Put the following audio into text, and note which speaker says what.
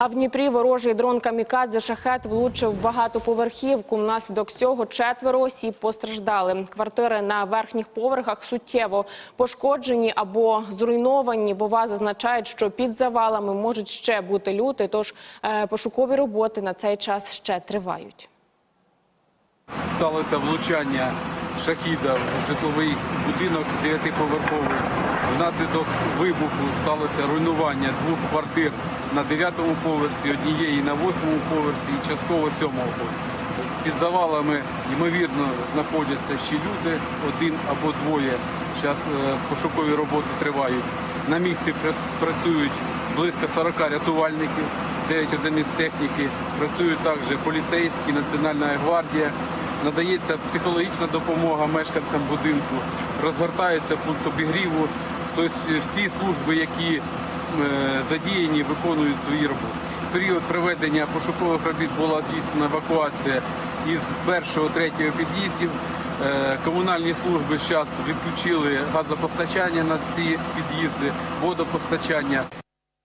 Speaker 1: А в Дніпрі ворожий дрон камікадзе шахет влучив багатоповерхівку. Внаслідок цього четверо осіб постраждали. Квартири на верхніх поверхах суттєво пошкоджені або зруйновані. Вова зазначають, що під завалами можуть ще бути люди. Тож е, пошукові роботи на цей час ще тривають.
Speaker 2: Сталося влучання шахіда житловий будинок дев'ятиповерховий. Внаслідок вибуху сталося руйнування двох квартир на дев'ятому поверсі, однієї на восьмому поверсі і частково сьомого поверсі. Під завалами, ймовірно, знаходяться ще люди, один або двоє. Зараз пошукові роботи тривають. На місці працюють близько 40 рятувальників, 9 одиниць техніки. Працюють також поліцейські, Національна гвардія. Надається психологічна допомога мешканцям будинку, розгортається пункт обігріву. Тобто всі служби, які е, задіяні, виконують свої роботи. В період проведення пошукових робіт була здійснена евакуація із першого, третього під'їздів. Е, Комунальні служби зараз відключили газопостачання на ці під'їзди, водопостачання.